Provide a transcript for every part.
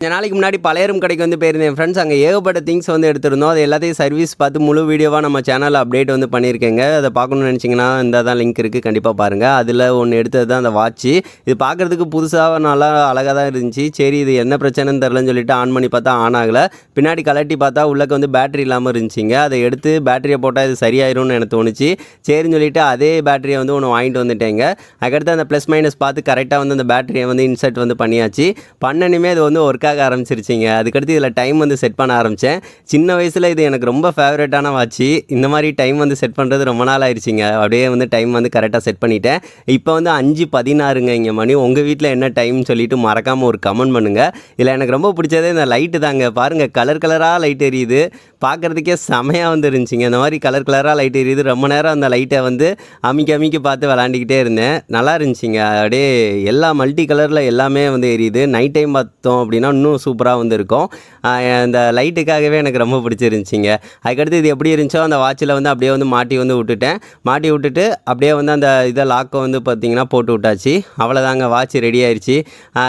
கொஞ்ச நாளைக்கு முன்னாடி பழையரும் கடைக்கு வந்து போயிருந்தேன். ஃப்ரெண்ட்ஸ் அங்கே ஏகப்பட்ட திங்ஸ் வந்து எடுத்திருந்தோம். அது எல்லாத்தையும் சர்வீஸ் பார்த்து முழு வீடியோவாக நம்ம சேனலில் அப்டேட் வந்து பண்ணியிருக்கேங்க. அதை பார்க்கணும்னு நினச்சிங்கன்னா இந்த தான் லிங்க் இருக்குது கண்டிப்பாக பாருங்கள் அதில் ஒன்று எடுத்தது தான் அந்த வாட்ச்சு இது பார்க்குறதுக்கு புதுசாக நல்லா அழகாக தான் இருந்துச்சு. சரி இது என்ன பிரச்சனைன்னு தெரிலன்னு சொல்லிட்டு ஆன் பண்ணி பார்த்தா ஆன் ஆகலை. பின்னாடி கலட்டி பார்த்தா உள்ளக்க வந்து பேட்டரி இல்லாமல் இருந்துச்சுங்க. அதை எடுத்து பேட்டரியை போட்டால் இது சரியாயிரும்னு எனக்கு தோணுச்சு. சரின்னு சொல்லிட்டு அதே பேட்டரியை வந்து ஒன்று வாங்கிட்டு வந்துட்டேங்க. அதுக்கடுத்து அந்த ப்ளஸ் மைனஸ் பார்த்து கரெக்டாக வந்து அந்த பேட்டரியை வந்து இன்சர்ட் வந்து பண்ணியாச்சு. பண்ணனுமே அது வந்து ஒர்க்காக ஆக ஆரம்பிச்சிருச்சிங்க. அதுக்கடுத்து இதில் டைம் வந்து செட் பண்ண ஆரம்பித்தேன் சின்ன வயசில் இது எனக்கு ரொம்ப ஃபேவரட்டான வாட்ச்சு இந்த மாதிரி டைம் வந்து செட் பண்ணுறது ரொம்ப நாள் ஆயிடுச்சுங்க அப்படியே வந்து டைம் வந்து கரெக்டாக செட் பண்ணிட்டேன். இப்போ வந்து அஞ்சு பதினாறுங்க இங்கே மணி. உங்கள் வீட்டில் என்ன டைம்னு சொல்லிட்டு மறக்காமல் ஒரு கமெண்ட் பண்ணுங்கள் இதில் எனக்கு ரொம்ப பிடிச்சதே இந்த லைட்டு தாங்க. பாருங்கள் கலர் கலராக லைட் எரியுது. பார்க்குறதுக்கே செமையாக வந்து இருந்துச்சுங்க. இந்த மாதிரி கலர் கலராக லைட் எரியுது. ரொம்ப நேரம் அந்த லைட்டை வந்து அமைக்க அமிக்கி பார்த்து விளாண்டுக்கிட்டே இருந்தேன். நல்லா இருந்துச்சுங்க. அப்படியே எல்லா மல்டி கலரில் எல்லாமே வந்து எரியுது. நைட் டைம் பார்த்தோம் அப்படின்னா இன்னும் சூப்பராக வந்து இருக்கும் இந்த லைட்டுக்காகவே எனக்கு ரொம்ப பிடிச்சிருந்துச்சிங்க. அதுக்கடுத்து இது எப்படி இருந்துச்சோ அந்த வாட்சில் வந்து அப்படியே வந்து மாட்டி வந்து விட்டுட்டேன். மாட்டி விட்டுட்டு அப்படியே வந்து அந்த இதை லாக்கை வந்து பார்த்தீங்கன்னா போட்டு விட்டாச்சு. அவ்வளோதாங்க வாட்ச் ரெடி ஆயிடுச்சு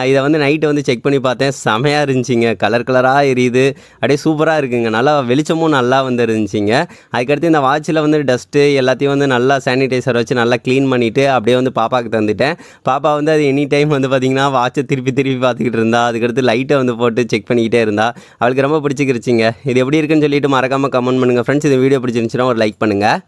இதை வந்து நைட்டு வந்து செக் பண்ணி பார்த்தேன். செமையாக இருந்துச்சிங்க. கலர் கலராக எரியுது. அப்படியே சூப்பராக இருக்குங்க. நல்லா வெளிச்சமும் நல்லா வந்துருந்துச்சிங்க. அதுக்கடுத்து இந்த வாட்சில் வந்து டஸ்ட்டு எல்லாத்தையும் வந்து நல்லா சானிடைசர் வச்சு நல்லா க்ளீன் பண்ணிவிட்டு அப்படியே வந்து பாப்பாவுக்கு தந்துட்டேன். பாப்பா வந்து அது எனி டைம் வந்து பார்த்திங்கன்னா வாட்சை திருப்பி திருப்பி பார்த்துக்கிட்டு இருந்தா. அதுக்கடுத்து லைட்டை வந்து போட்டு செக் பண்ணிக்கிட்டே இருந்தா அவளுக்கு ரொம்ப பிடிச்சிக்கிருச்சிங்க. இது எப்படி இருக்குன்னு சொல்லிட்டு மறக்காமல் கமெண்ட் பண்ணுங்கள் ஃப்ரெண்ட்ஸ் இந்த வீடியோ பிடிச்சிருந்துச்சுன்னா ஒரு லைக் பண்ணுங்கள்